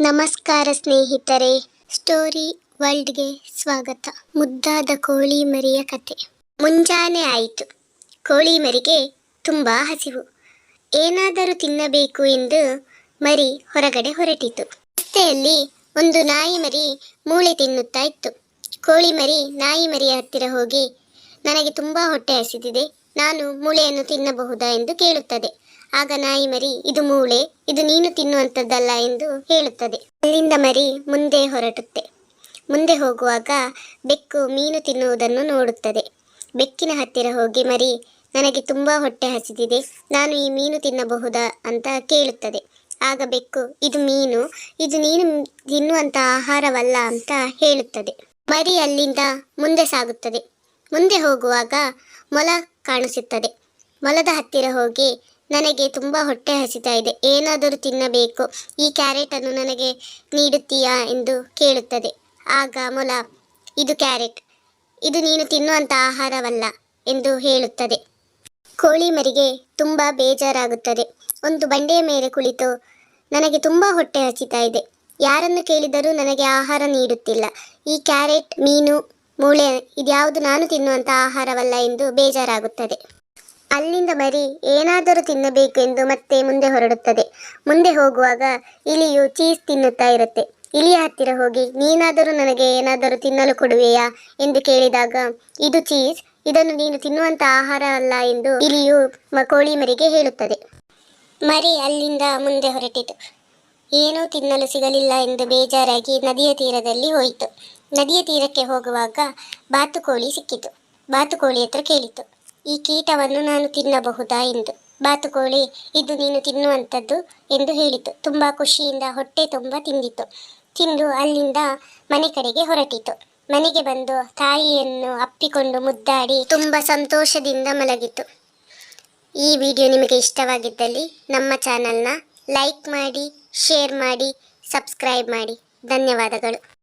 ನಮಸ್ಕಾರ ಸ್ನೇಹಿತರೆ. ಸ್ಟೋರಿ ವರ್ಲ್ಡ್ಗೆ ಸ್ವಾಗತ. ಮುದ್ದಾದ ಕೋಳಿ ಮರಿಯ ಕತೆ. ಮುಂಜಾನೆ ಆಯಿತು. ಕೋಳಿ ಮರಿಗೆ ತುಂಬ ಹಸಿವು. ಏನಾದರೂ ತಿನ್ನಬೇಕು ಎಂದು ಮರಿ ಹೊರಗಡೆ ಹೊರಟಿತು. ರಸ್ತೆಯಲ್ಲಿ ಒಂದು ನಾಯಿ ಮರಿ ಮೂಳೆ ತಿನ್ನುತ್ತಾ ಇತ್ತು. ಕೋಳಿ ಮರಿ ನಾಯಿ ಮರಿಯ ಹತ್ತಿರ ಹೋಗಿ, ನನಗೆ ತುಂಬ ಹೊಟ್ಟೆ ಹಸಿದಿದೆ. ನಾನು ಮೂಳೆಯನ್ನು ತಿನ್ನಬಹುದಾ? ಎಂದು ಕೇಳುತ್ತದೆ. ಆಗ ನಾಯಿ ಮರಿ, ಇದು ಮೂಳೆ, ಇದು ನೀನು ತಿನ್ನುವಂಥದ್ದಲ್ಲ ಎಂದು ಹೇಳುತ್ತದೆ. ಅಲ್ಲಿಂದ ಮರಿ ಮುಂದೆ ಹೊರಟುತ್ತೆ. ಮುಂದೆ ಹೋಗುವಾಗ ಬೆಕ್ಕು ಮೀನು ತಿನ್ನುವುದನ್ನು ನೋಡುತ್ತದೆ. ಬೆಕ್ಕಿನ ಹತ್ತಿರ ಹೋಗಿ ಮರಿ, ನನಗೆ ತುಂಬ ಹೊಟ್ಟೆ ಹಸಿದಿದೆ, ನಾನು ಈ ಮೀನು ತಿನ್ನಬಹುದಾ ಅಂತ ಕೇಳುತ್ತದೆ. ಆಗ ಬೆಕ್ಕು, ಇದು ಮೀನು, ಇದು ನೀನು ತಿನ್ನುವಂಥ ಆಹಾರವಲ್ಲ ಅಂತ ಹೇಳುತ್ತದೆ. ಮರಿ ಅಲ್ಲಿಂದ ಮುಂದೆ ಸಾಗುತ್ತದೆ. ಮುಂದೆ ಹೋಗುವಾಗ ಮೊಲ ಕಾಣಿಸುತ್ತದೆ. ಮೊಲದ ಹತ್ತಿರ ಹೋಗಿ ನನಗೆ ತುಂಬ ಹೊಟ್ಟೆ ಹಸಿತಾ ಇದೆ. ಏನಾದರೂ ತಿನ್ನಬೇಕು. ಈ ಕ್ಯಾರೆಟನ್ನು ನನಗೆ ನೀಡುತ್ತೀಯಾ ಎಂದು ಕೇಳುತ್ತದೆ. ಆಗ ಮೊಲ, ಇದು ಕ್ಯಾರೆಟ್. ಇದು ನೀನು ತಿನ್ನುವಂಥ ಆಹಾರವಲ್ಲ ಎಂದು ಹೇಳುತ್ತದೆ. ಕೋಳಿ ಮರಿಗೆ ತುಂಬ ಬೇಜಾರಾಗುತ್ತದೆ. ಒಂದು ಬಂಡೆಯ ಮೇಲೆ ಕುಳಿತು, ನನಗೆ ತುಂಬ ಹೊಟ್ಟೆ ಹಸಿತಾ ಇದೆ. ಯಾರನ್ನು ಕೇಳಿದರೂ ನನಗೆ ಆಹಾರ ನೀಡುತ್ತಿಲ್ಲ. ಈ ಕ್ಯಾರೆಟ್, ಮೀನು, ಮೂಳೆ, ಇದ್ಯಾವುದು ನಾನು ತಿನ್ನುವಂಥ ಆಹಾರವಲ್ಲ ಎಂದು ಬೇಜಾರಾಗುತ್ತದೆ. ಅಲ್ಲಿಂದ ಮರಿ ಏನಾದರೂ ತಿನ್ನಬೇಕು ಎಂದು ಮತ್ತೆ ಮುಂದೆ ಹೊರಡುತ್ತದೆ. ಮುಂದೆ ಹೋಗುವಾಗ ಇಲಿಯು ಚೀಸ್ ತಿನ್ನುತ್ತಾ ಇರುತ್ತೆ. ಇಲಿಯ ಹತ್ತಿರ ಹೋಗಿ, ನೀನಾದರೂ ನನಗೆ ಏನಾದರೂ ತಿನ್ನಲು ಕೊಡುವೆಯಾ? ಎಂದು ಕೇಳಿದಾಗ, ಇದು ಚೀಸ್. ಇದನ್ನು ನೀನು ತಿನ್ನುವಂಥ ಆಹಾರ ಅಲ್ಲ ಎಂದು ಇಲಿಯು ಕೋಳಿ ಮರಿಗೆ ಹೇಳುತ್ತದೆ. ಮರಿ ಅಲ್ಲಿಂದ ಮುಂದೆ ಹೊರಟಿತು. ಏನೂ ತಿನ್ನಲು ಸಿಗಲಿಲ್ಲ ಎಂದು ಬೇಜಾರಾಗಿ ನದಿಯ ತೀರದಲ್ಲಿ ಹೋಯಿತು. ನದಿಯ ತೀರಕ್ಕೆ ಹೋಗುವಾಗ ಬಾತುಕೋಳಿ ಸಿಕ್ಕಿತು. ಬಾತುಕೋಳಿ ಹತ್ರ ಕೇಳಿತು. ಈ ಕೀಟವನ್ನು ನಾನು ತಿನ್ನಬಹುದಾ ಎಂದು. ಬಾತುಕೋಳಿ ಇದು ನೀನು ತಿನ್ನುವಂಥದ್ದು ಎಂದು ಹೇಳಿತು. ತುಂಬ ಖುಷಿಯಿಂದ ಹೊಟ್ಟೆ ತುಂಬ ತಿಂದಿತು. ತಿಂದು ಅಲ್ಲಿಂದ ಮನೆ ಕಡೆಗೆ ಹೊರಟಿತು. ಮನೆಗೆ ಬಂದು ತಾಯಿಯನ್ನು ಅಪ್ಪಿಕೊಂಡು ಮುದ್ದಾಡಿ ತುಂಬ ಸಂತೋಷದಿಂದ ಮಲಗಿತು. ಈ ವಿಡಿಯೋ ನಿಮಗೆ ಇಷ್ಟವಾಗಿದ್ದಲ್ಲಿ ನಮ್ಮ ಚಾನಲ್ನ ಲೈಕ್ ಮಾಡಿ, ಶೇರ್ ಮಾಡಿ, ಸಬ್ಸ್ಕ್ರೈಬ್ ಮಾಡಿ. ಧನ್ಯವಾದಗಳು.